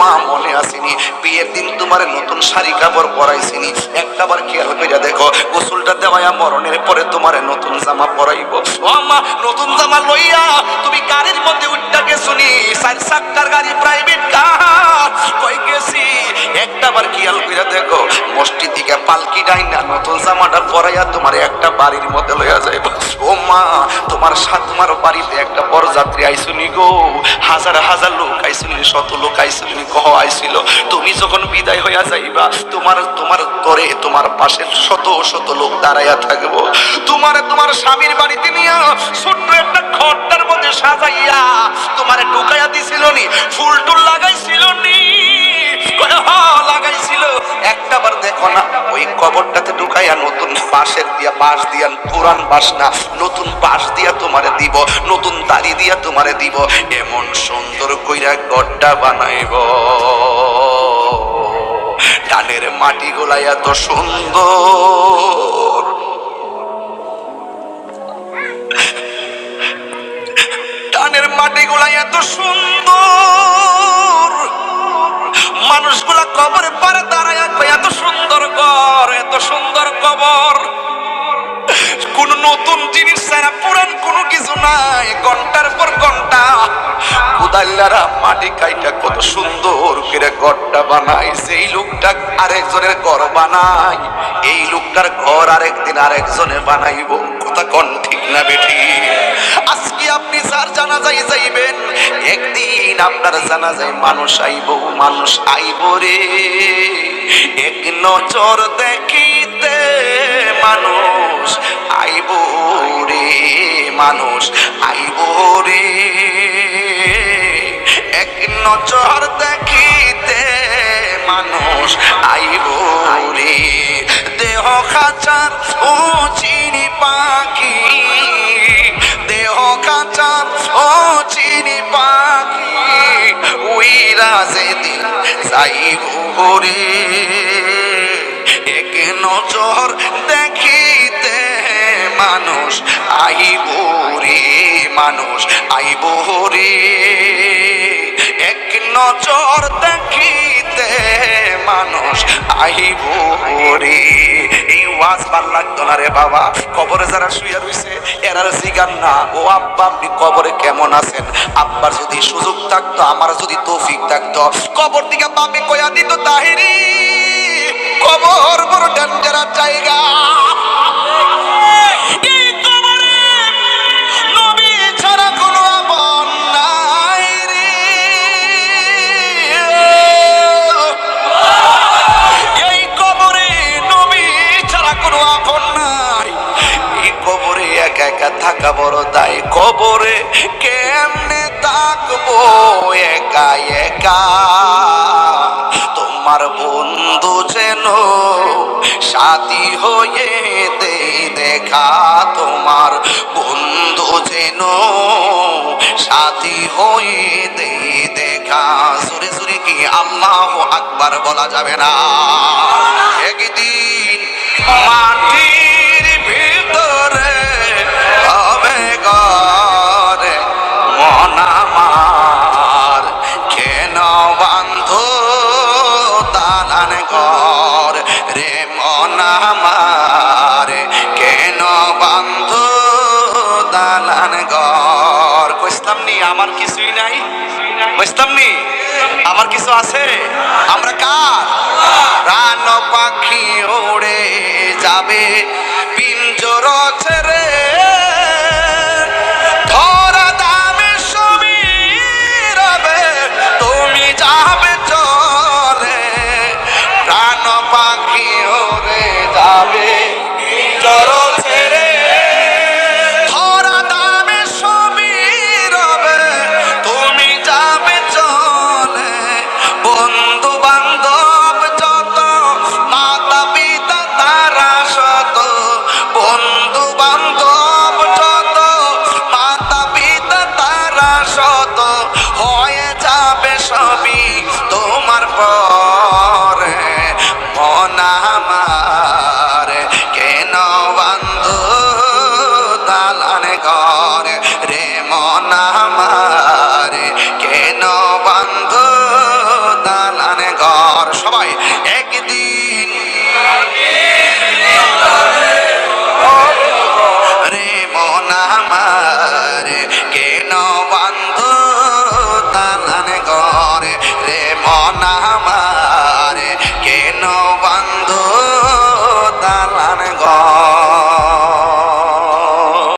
মা মনে আসেনি। বিয়ের দিন তোমার নতুন শাড়ি কাপড় পরাইছিনি। একটাবার খেয়াল করে দেখো, গোসলটা দেওয়া মরণের পরে তোমার নতুন জামা পরাইব। ও মা, নতুন জামা লইয়া তুমি গাড়ির মধ্যে উঠটা গেছুনি। চার চাক্কার গাড়ি, প্রাইভেট কার? কই গেছি? একটাবার খেয়াল করে দেখো, মসজিদ থেকে পালকি জামাটা পরাইয়া তোমার একটা বাড়ির মধ্যে লইয়া যাইব। ও মা তোমার সাথ তোমার বাড়িতে একটা বরযাত্রী আইসুনি গো। হাজার হাজার লোক আইসুনি শত লোক আইসুনি কহ আইছিল তুমি যখন বিদায় হইয়া যাইবা তোমার তোমার করে তোমার পাশে শত শত লোক দাঁড়াইয়া থাকব। তোমার তোমার স্বামীর বাড়িতে নিয়ে ছোট্ট একটা ঘরটার মধ্যে সাজাইয়া তোমার ঢুকাইয়া দিছিল নি ফুল টুল লাগাইছিল নি। কয়, লাগাইছিল। একটা বার দেখো না ওই কবরটাতে ঢুকাইয়া নতুন বাঁশের দিয়া, বাঁশ দিয়া, পুরান নতুন বাঁশ দিয়া তোমারে দিব, নতুন দাড়ি দিয়া তোমারে দিব, এমন সুন্দর কইরা গড্ডা বানাইব। ডানের মাটি গোলাই এত সুন্দর। ডানের মাটি গোলাই এত সুন্দর। মানুষগুলা কবরে পারে সুন্দর কবর। কোন নতুন জিনিস ছাড়া পুরান কোনো কিছু নাই। ঘণ্টার পর ঘণ্টা কুদাল্লারা মাটি কাইটা কত সুন্দর করে ঘরটা বানায়। সেই লোকটা আরেকজনের ঘর বানায়, এই লোকটার ঘর আরেকদিন আরেকজনে বানাইব। কথা কন ঠিক না বেঠি। আপনার জানাজায় মানুষ আইব মানুষ আইব রে। এক নজর দেখিতে মানুষ আইব রে, মানুষ আইব রে। এক নজর দেখিতে মানুষ আইব রে। দেহ খাচার ও উইরা যেদিন যাইব রে এক নজর দেখিতে মানুষ আইব রে, মানুষ আইব রে। এক নজর দেখিতে মানুষ আইব রে। ওয়াজ ভালো লাগতো না রে বাবা। কবরে যারা শুয়ে রইছে এরার জিগান না। ও আব্বা, আপনি কবরে কেমন আছেন? আব্বার যদি সুযোগ থাকতো আমার যদি তৌফিক থাকতো। কবর দিকে বাপে কয়া দিত, তাহিরি, কবর বড় ডেঞ্জারাস জায়গা। থাকা বড় দায় কবরে, কেমনে থাকব একা একা? তোমার বন্ধু যেন সাথী হয়ে দে দেখা। তোমার বন্ধু যেন সাথী হয়ে দে দেখা। সুরে সুরে কি আল্লাহ আকবার বলা যাবে না? একদিন মাটির আমার কিছুই নাই। কইসলাম নি? আমার কিছু আছে? আমরা কার? দালাল ঘর রে মন আমার। কেন বন্ধ দালানে ঘর? সবাই একদিন রে মন আমার। কেন বন্ধ দালানে ঘর রে মন আমার?